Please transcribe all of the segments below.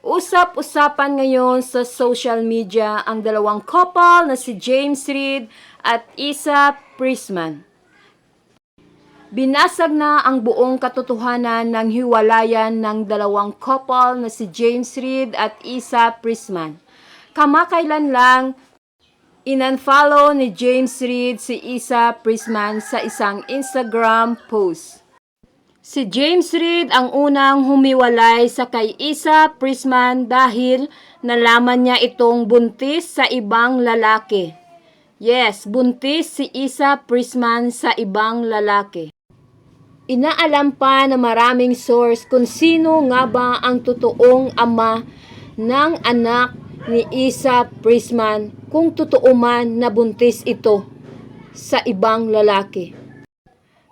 Usap-usapan ngayon sa social media ang dalawang couple na si James Reid at Isa Prisman. Binasag na ang buong katotohanan ng hiwalayan ng dalawang couple na si James Reid at Isa Prisman. Kamakailan lang, inunfollow ni James Reid si Isa Prisman sa isang Instagram post. Si James Reid ang unang humiwalay sa kay Isa Prisman dahil nalaman niya itong buntis sa ibang lalaki. Yes, buntis si Isa Prisman sa ibang lalaki. Inaalam pa na maraming source kung sino nga ba ang totoong ama ng anak ni Isa Prisman kung totoo man na buntis ito sa ibang lalaki.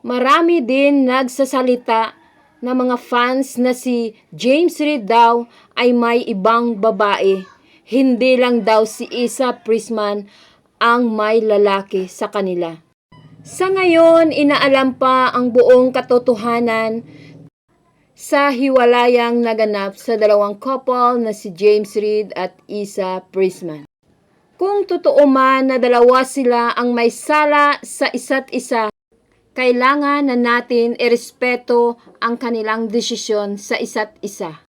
Marami din nagsasalita na mga fans na si James Reid daw ay may ibang babae. Hindi lang daw si Isa Prisman ang may lalaki sa kanila. Sa ngayon, inaalam pa ang buong katotohanan sa hiwalayang naganap sa dalawang couple na si James Reid at Isa Prisman. Kung totoo man na dalawa sila ang may sala sa isa't isa, kailangan na natin irespeto ang kanilang desisyon sa isa't isa.